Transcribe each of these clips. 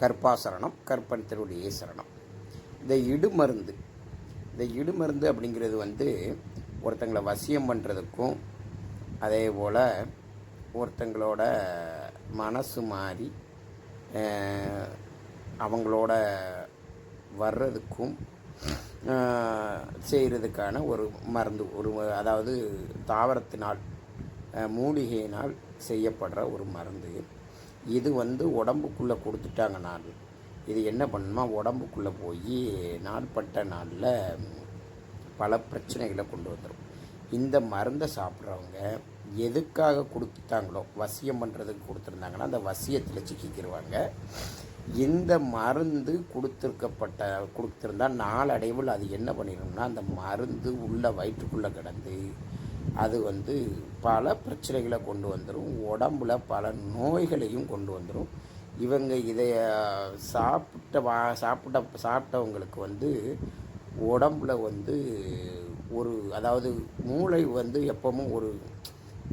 கற்பாசரணம் கற்பன் சரணம். இந்த இடுமருந்து இந்த இடுமருந்து அப்படிங்கிறது வந்து ஒருத்தங்களை வசியம் பண்ணுறதுக்கும் அதே போல் ஒருத்தங்களோட மனசு மாறி அவங்களோட வர்றதுக்கும் செய்கிறதுக்கான ஒரு மருந்து ஒரு அதாவது தாவரத்தினால் மூலிகையினால் செய்யப்படுற ஒரு மருந்து. இது வந்து உடம்புக்குள்ளே கொடுத்துட்டாங்க நாள் இது என்ன பண்ணுமா? உடம்புக்குள்ளே போய் நாள்பட்ட நாளில் பல பிரச்சனைகளை கொண்டு வந்துடும் இந்த மருந்தை சாப்பிட்றவங்க எதுக்காக கொடுத்துட்டாங்களோ வசியம் பண்ணுறதுக்கு கொடுத்துருந்தாங்கன்னா அந்த வசியத்தில் சிக்கிக்கிடுவாங்க இந்த மருந்து கொடுத்துருக்கப்பட்ட கொடுத்துருந்தா நாளடைவில் அது என்ன பண்ணிடும்னா அந்த மருந்து உள்ள வயிற்றுக்குள்ளே கிடந்து அது வந்து பல பிரச்சனைகளை கொண்டு வந்துடும் உடம்புல பல நோய்களையும் கொண்டு வந்துடும் இவங்க இதை சாப்பிட்ட வா சாப்பிட்ட சாப்பிட்டவங்களுக்கு வந்து உடம்புல வந்து ஒரு அதாவது மூளை வந்து எப்பவும் ஒரு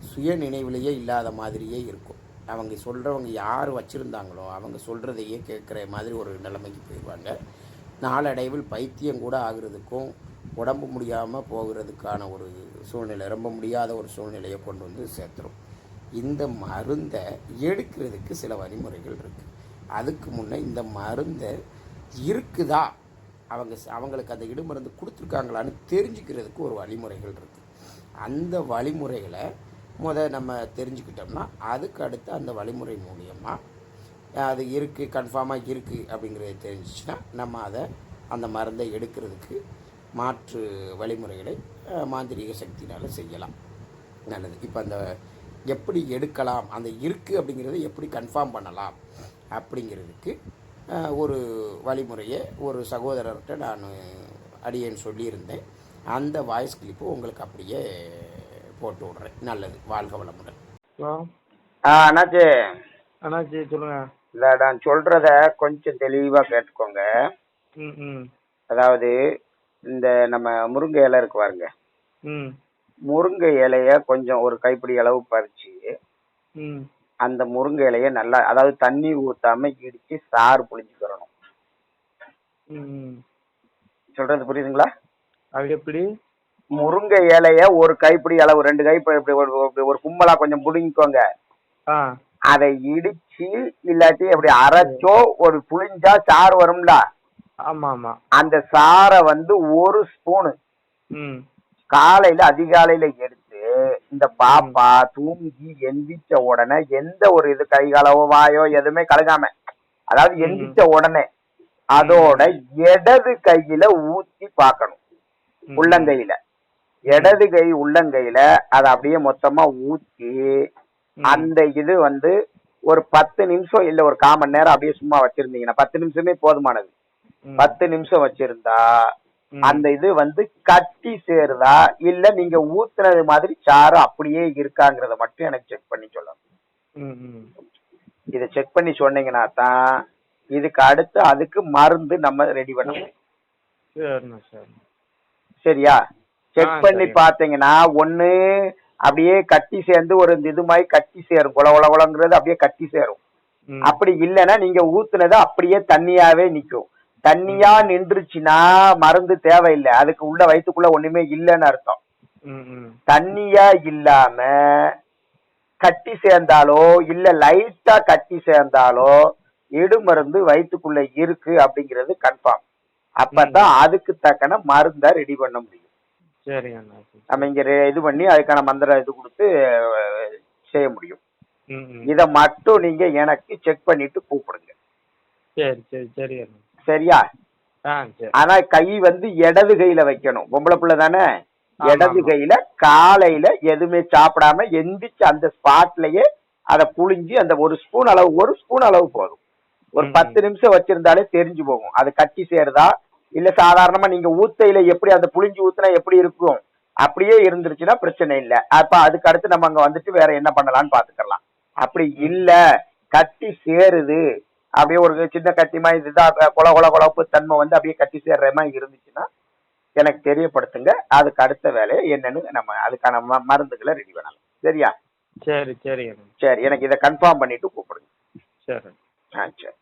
சுய நினைவிலேயே இல்லாத மாதிரியே இருக்கும். அவங்க சொல்கிறவங்க யார் வச்சுருந்தாங்களோ அவங்க சொல்கிறதையே கேட்குற மாதிரி ஒரு நிலைமைக்கு போயிடுவாங்க. நாளடைவில் பைத்தியம் கூட ஆகுறதுக்கும் உடம்பு முடியாமல் போகிறதுக்கான ஒரு சூழ்நிலை ரொம்ப முடியாத ஒரு சூழ்நிலையை கொண்டு வந்து சேர்த்துரும். இந்த மருந்தை எடுக்கிறதுக்கு சில வழிமுறைகள் இருக்குது அதுக்கு முன்னே இந்த மருந்தை இருக்குதா? அவங்க அவங்களுக்கு அந்த இடுமருந்து கொடுத்துருக்காங்களான்னு தெரிஞ்சுக்கிறதுக்கு ஒரு வழிமுறைகள் இருக்குது அந்த வழிமுறைகளை முத நம்ம தெரிஞ்சுக்கிட்டோம்னா அதுக்கு அடுத்து அந்த வழிமுறை மூலியமாக அது இருக்குது கன்ஃபார்மாக இருக்குது அப்படிங்கிறது தெரிஞ்சிச்சுன்னா நம்ம அதை அந்த மருந்தை எடுக்கிறதுக்கு மாற்று வழிமுறைகளை மாந்திரீக சக்தினால் செய்யலாம். நல்லது. இப்போ அந்த எப்படி எடுக்கலாம் அந்த இருக்குது அப்படிங்கிறத எப்படி கன்ஃபார்ம் பண்ணலாம் அப்படிங்கிறதுக்கு ஒரு வழிமுறையை ஒரு சகோதரர்கிட்ட நான் அடியேன்னு சொல்லியிருந்தேன். அந்த வாய்ஸ் கிளிப்பு உங்களுக்கு அப்படியே போட்டு விட்றேன். நல்லது. வாழ்க வளமுடன். ஹலோ. ஆ அண்ணாச்சி. அண்ணாச்சி சொல்லுங்க. இல்லை நான் சொல்கிறத கொஞ்சம் தெளிவாக கேட்டுக்கோங்க. ம் ம். அதாவது இந்த நம்ம முருங்கை இலை இருக்கு பாருங்க. முருங்கை இலைய கொஞ்சம் ஒரு கைப்பிடி அளவு பறிச்சு அந்த முருங்கை இலைய நல்லா அதாவது தண்ணி ஊத்தாம இடிச்சு சாறு புளிஞ்சுக்கிறணும் சொல்றது புரியுதுங்களா? அது எப்படி? முருங்கை இலைய ஒரு கைப்பிடி அளவு ரெண்டு கைப்பிடி ஒரு கும்பலா கொஞ்சம் புடுங்கிக்கோங்க. அதை இடிச்சு இல்லாட்டி அப்படி அரைச்சோ ஒரு புளிஞ்சா சாறு வரும்ல. ஆமாம். ஆமாம் அந்த சாறை வந்து ஒரு ஸ்பூனு. காலையில அதிகாலையில எடுத்து இந்த பாப்பா தூங்கி எந்திரிச்ச உடனே எந்த ஒரு இது கை காலவோ வாயோ எதுவுமே கலகாம அதாவது எந்திரிச்ச உடனே அதோட இடது கையில ஊத்தி பார்க்கணும். ம். உள்ளங்கையில. இடது கை உள்ளங்கையில அதை அப்படியே மொத்தமா ஊத்தி. அந்த இது வந்து ஒரு பத்து நிமிஷம் இல்ல ஒரு கால் மணி நேரம் அப்படியே சும்மா வச்சிருந்தீங்கன்னா பத்து நிமிஷமே போதுமானது. பத்து நிமிஷம் வச்சிருந்தா. அந்த இது வந்து கட்டி சேருதா? இல்ல நீங்க ஊத்துனது மாதிரி சாறு அப்படியே இருக்காங்கிறத மட்டும் எனக்கு செக் பண்ணி சொல்லணும். இதை செக் பண்ணி சொன்னீங்கன்னா தான் இதுக்கு அடுத்து அதுக்கு மருந்து நம்ம ரெடி பண்ண முடியும். சரியா? செக் பண்ணி. பாத்தீங்கன்னா ஒண்ணு அப்படியே கட்டி சேர்ந்து ஒரு இது மாதிரி கட்டி சேரும். குல குல குலங்கிறது அப்படியே கட்டி சேரும். அப்படி இல்லைன்னா நீங்க ஊத்துனது அப்படியே தண்ணியாவே நிக்கும் தண்ணியா நின்றுச்சுன்னா மருந்து தேவையில்லை. அதுக்கு உள்ள வயித்துக்குள்ள ஒண்ணுமே இல்லைன்னு அர்த்தம். தண்ணியா இல்லாம கட்டி சேர்ந்தாலோ இல்ல லைட்டா கட்டி சேர்ந்தாலோ இடுமருந்து வயித்துக்குள்ள இருக்கு அப்படிங்கிறது கன்ஃபார்ம் அப்பதான் அதுக்கு தக்கன மருந்தை ரெடி பண்ண முடியும். நம்ம இங்க இது பண்ணி அதுக்கான மந்திரம் இது கொடுத்து செய்ய முடியும். இத மட்டும் நீங்க எனக்கு செக் பண்ணிட்டு கூப்பிடுங்க. சரி சரி சரி சரியா? ஆனா கை வந்து இடது கையில வைக்கணும். பொம்பளை பிள்ளை தானே? இடது. கையில காலையில எதுவுமே சாப்பிடாம எந்திரிச்சு அந்த ஸ்பாட்லயே அதை புழிஞ்சு அந்த ஒரு ஸ்பூன் அளவு ஒரு ஸ்பூன் அளவு போதும். ஒரு. பத்து நிமிஷம் வச்சிருந்தாலே தெரிஞ்சு போகும். அது கட்டி சேருதா? இல்ல சாதாரணமா நீங்க ஊத்தையில எப்படி அந்த புளிஞ்சு ஊத்துனா எப்படி இருக்கும்? அப்படியே இருந்துருச்சுன்னா பிரச்சனை இல்ல. அப்ப அதுக்கு அடுத்து நம்ம அங்க வந்துட்டு வேற என்ன பண்ணலாம்னு பாத்துக்கலாம். அப்படி இல்ல. கட்டி சேருது. அப்படியே ஒரு சின்ன கட்டி மாதிரி இதுதான் கொல கொல குழப்பு தன்மை வந்து அப்படியே கட்டி சேர்ற மாதிரி இருந்துச்சுன்னா எனக்கு தெரியப்படுத்துங்க. அதுக்கு அடுத்த வேலையை என்னன்னு நம்ம அதுக்கான ம- மருந்துகளை ரெடி பண்ணலாம். சரியா? சரி சரி. சரி எனக்கு இதை கன்ஃபார்ம் பண்ணிட்டு கூப்பிடுங்க. சரி. ஆ சரி.